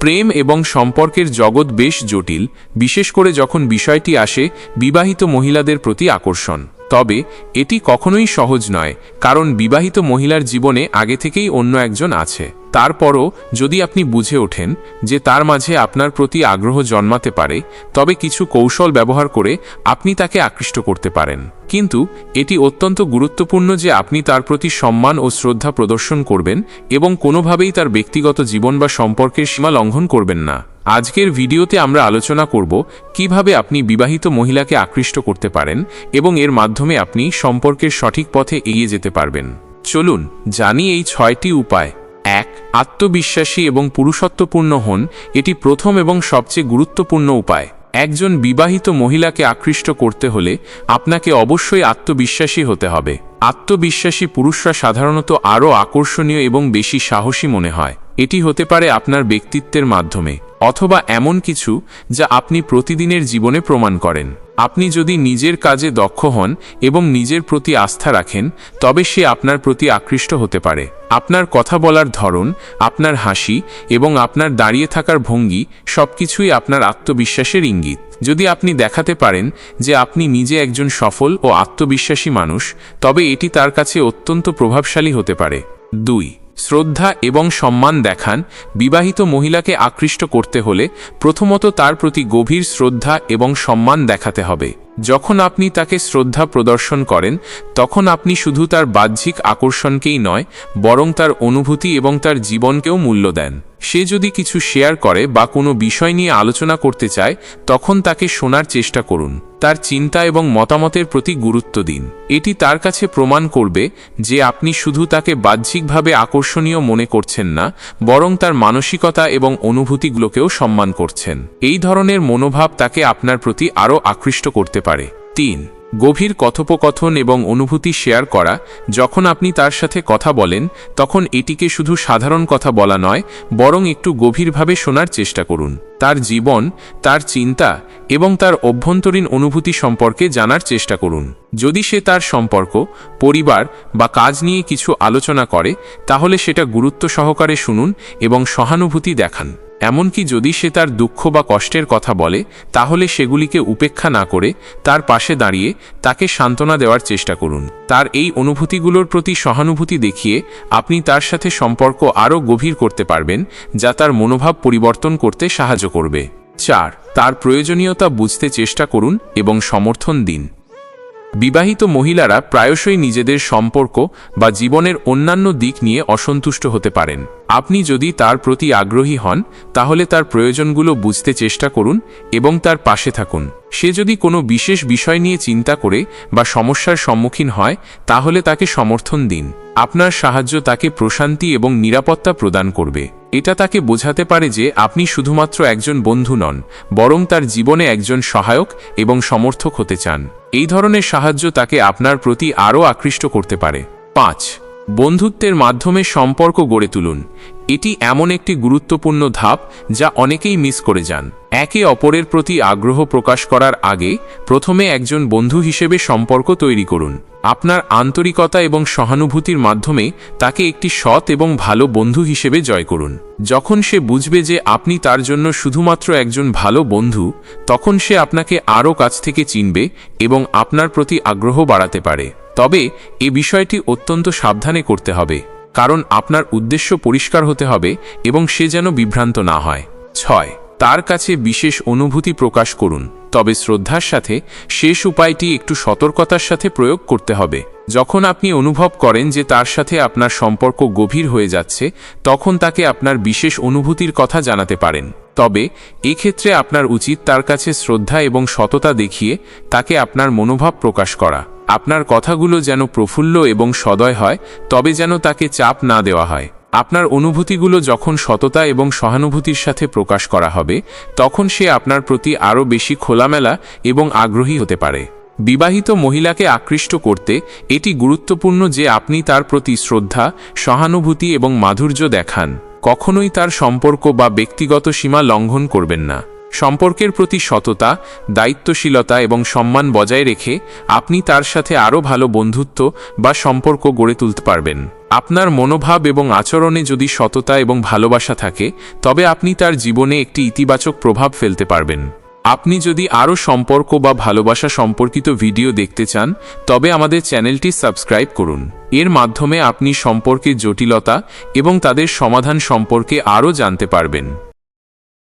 প্রেম এবং সম্পর্কের জগৎ বেশ জটিল, বিশেষ করে যখন বিষয়টি আসে বিবাহিত মহিলাদের প্রতি আকর্ষণ। তবে এটি কখনোই সহজ নয়, কারণ বিবাহিত মহিলার জীবনে আগে থেকেই অন্য একজন আছে। তারপরও যদি আপনি বুঝে ওঠেন যে তার মাঝে আপনার প্রতি আগ্রহ জন্মাতে পারে, তবে কিছু কৌশল ব্যবহার করে আপনি তাকে আকৃষ্ট করতে পারেন। কিন্তু এটি অত্যন্ত গুরুত্বপূর্ণ যে আপনি তার প্রতি সম্মান ও শ্রদ্ধা প্রদর্শন করবেন এবং কোনোভাবেই তার ব্যক্তিগত জীবন বা সম্পর্কের সীমা লঙ্ঘন করবেন না। আজকের ভিডিওতে আমরা আলোচনা করব কীভাবে আপনি বিবাহিত মহিলাকে আকৃষ্ট করতে পারেন এবং এর মাধ্যমে আপনি সম্পর্কের সঠিক পথে এগিয়ে যেতে পারবেন। চলুন জানি এই ছয়টি উপায়। আত্মবিশ্বাসী এবং পুরুষত্বপূর্ণ হন, এটি প্রথম এবং সবচেয়ে গুরুত্বপূর্ণ উপায়। একজন বিবাহিত মহিলাকে আকৃষ্ট করতে হলে আপনাকে অবশ্যই আত্মবিশ্বাসী হতে হবে। আত্মবিশ্বাসী পুরুষরা সাধারণত আরও আকর্ষণীয় এবং বেশি সাহসী মনে হয়। এটি হতে পারে আপনার ব্যক্তিত্বের মাধ্যমে, অথবা এমন কিছু যা আপনি প্রতিদিনের জীবনে প্রমাণ করেন। আপনি যদি নিজের কাজে দক্ষ হন এবং নিজের প্রতি আস্থা রাখেন, তবে সে আপনার প্রতি আকৃষ্ট হতে পারে। আপনার কথা বলার ধরন, আপনার হাসি এবং আপনার দাঁড়িয়ে থাকার ভঙ্গি সবকিছুই আপনার আত্মবিশ্বাসের ইঙ্গিত। যদি আপনি দেখাতে পারেন যে আপনি নিজে একজন সফল ও আত্মবিশ্বাসী মানুষ, তবে এটি তার কাছে অত্যন্ত প্রভাবশালী হতে পারে। দুই শ্রদ্ধা এবং সম্মান দেখান বিবাহিত মহিলাকে আকৃষ্ট করতে হলে প্রথমত তার প্রতি গভীর শ্রদ্ধা এবং সম্মান দেখাতে হবে। যখন আপনি তাকে শ্রদ্ধা প্রদর্শন করেন, তখন আপনি শুধু তার বাহ্যিক আকর্ষণকেই নয়, বরং তার অনুভূতি এবং তার জীবনকেও মূল্য দেন। সে যদি কিছু শেয়ার করে বা কোনো বিষয় নিয়ে আলোচনা করতে চায়, তখন তাকে শোনার চেষ্টা করুন। তার চিন্তা এবং মতামতের প্রতি গুরুত্ব দিন। এটি তার কাছে প্রমাণ করবে যে আপনি শুধু তাকে বাহ্যিকভাবে আকর্ষণীয় মনে করছেন না, বরং তার মানসিকতা এবং অনুভূতিগুলোকেও সম্মান করছেন। এই ধরনের মনোভাব তাকে আপনার প্রতি আরও আকৃষ্ট করতে পারে। তিন, গভীর কথোপকথন এবং অনুভূতি শেয়ার করা। যখন আপনি তার সাথে কথা বলেন, তখন এটিকে শুধু সাধারণ কথা বলা নয়, বরং একটু গভীরভাবে শোনার চেষ্টা করুন। তার জীবন, তার চিন্তা এবং তার অভ্যন্তরীণ অনুভূতি সম্পর্কে জানার চেষ্টা করুন। যদি সে তার সম্পর্ক, পরিবার বা কাজ নিয়ে কিছু আলোচনা করে, তাহলে সেটা গুরুত্ব সহকারে শুনুন এবং সহানুভূতি দেখান। এমনকি যদি সে তার দুঃখ বা কষ্টের কথা বলে, তাহলে সেগুলিকে উপেক্ষা না করে তার পাশে দাঁড়িয়ে তাকে সান্ত্বনা দেওয়ার চেষ্টা করুন। তার এই অনুভূতিগুলোর প্রতি সহানুভূতি দেখিয়ে আপনি তার সাথে সম্পর্ক আরও গভীর করতে পারবেন, যা তার মনোভাব পরিবর্তন করতে সাহায্য করবে। চার, তার প্রয়োজনীয়তা বুঝতে চেষ্টা করুন এবং সমর্থন দিন। বিবাহিত মহিলারা প্রায়শই নিজেদের সম্পর্ক বা জীবনের অন্যান্য দিক নিয়ে অসন্তুষ্ট হতে পারেন। আপনি যদি তার প্রতি আগ্রহী হন, তাহলে তার প্রয়োজনগুলো বুঝতে চেষ্টা করুন এবং তার পাশে থাকুন। সে যদি কোনো বিশেষ বিষয় নিয়ে চিন্তা করে বা সমস্যার সম্মুখীন হয়, তাহলে তাকে সমর্থন দিন। আপনার সাহায্য তাকে প্রশান্তি এবং নিরাপত্তা প্রদান করবে। এটা তাকে বোঝাতে পারে যে আপনি শুধুমাত্র একজন বন্ধু নন, বরং তার জীবনে একজন সহায়ক এবং সমর্থক হতে চান। এই ধরনের সাহায্য তাকে আপনার প্রতি আরও আকৃষ্ট করতে পারে। পাঁচ বন্ধুত্বের মাধ্যমে সম্পর্ক গড়ে তুলুন। এটি এমন একটি গুরুত্বপূর্ণ ধাপ যা অনেকেই মিস করে যান। একে অপরের প্রতি আগ্রহ প্রকাশ করার আগে প্রথমে একজন বন্ধু হিসেবে সম্পর্ক তৈরি করুন। আপনার আন্তরিকতা এবং সহানুভূতির মাধ্যমে তাকে একটি সৎ এবং ভালো বন্ধু হিসেবে জয় করুন। যখন সে বুঝবে যে আপনি তার জন্য শুধুমাত্র একজন ভালো বন্ধু, তখন সে আপনাকে আরও কাছ থেকে চিনবে এবং আপনার প্রতি আগ্রহ বাড়াতে পারে। তবে এ বিষয়টি অত্যন্ত সাবধানে করতে হবে, কারণ আপনার উদ্দেশ্য পরিষ্কার হতে হবে এবং সে যেন বিভ্রান্ত না হয়। ছয়, তার কাছে বিশেষ অনুভূতি প্রকাশ করুন, তবে শ্রদ্ধার সাথে শেষ উপায়টি একটু সতর্কতার সাথে প্রয়োগ করতে হবে। যখন আপনি অনুভব করেন যে তার সাথে আপনার সম্পর্ক গভীর হয়ে যাচ্ছে, তখন তাকে আপনার বিশেষ অনুভূতির কথা জানাতে পারেন। তবে, এক্ষেত্রে আপনার উচিত তার কাছে শ্রদ্ধা এবং সততা দেখিয়ে তাকে আপনার মনোভাব প্রকাশ করা। আপনার কথাগুলো যেন প্রফুল্ল এবং সদয় হয়, তবে যেন তাকে চাপ না দেওয়া হয়। আপনার অনুভূতিগুলো যখন সততা এবং সহানুভূতির সাথে প্রকাশ করা হবে, তখন সে আপনার প্রতি আরও বেশি খোলামেলা এবং আগ্রহী হতে পারে। বিবাহিত মহিলাকে আকৃষ্ট করতে, এটি গুরুত্বপূর্ণ যে আপনি তার প্রতি শ্রদ্ধা, সহানুভূতি এবং মাধুর্য দেখান। কখনোই তার সম্পর্ক বা ব্যক্তিগত সীমা লঙ্ঘন করবেন না। সম্পর্কের প্রতি সততা, দায়িত্বশীলতা এবং সম্মান বজায় রেখে আপনি তার সাথে আরও ভালো বন্ধুত্ব বা সম্পর্ক গড়ে তুলতে পারবেন। আপনার মনোভাব এবং আচরণে যদি সততা এবং ভালোবাসা থাকে, তবে আপনি তার জীবনে একটি ইতিবাচক প্রভাব ফেলতে পারবেন। আপনি যদি আরও সম্পর্ক বা ভালোবাসা সম্পর্কিত ভিডিও দেখতে চান, তবে আমাদের চ্যানেলটি সাবস্ক্রাইব করুন। এর মাধ্যমে আপনি সম্পর্কের জটিলতা এবং তাদের সমাধান সম্পর্কে আরও জানতে পারবেন।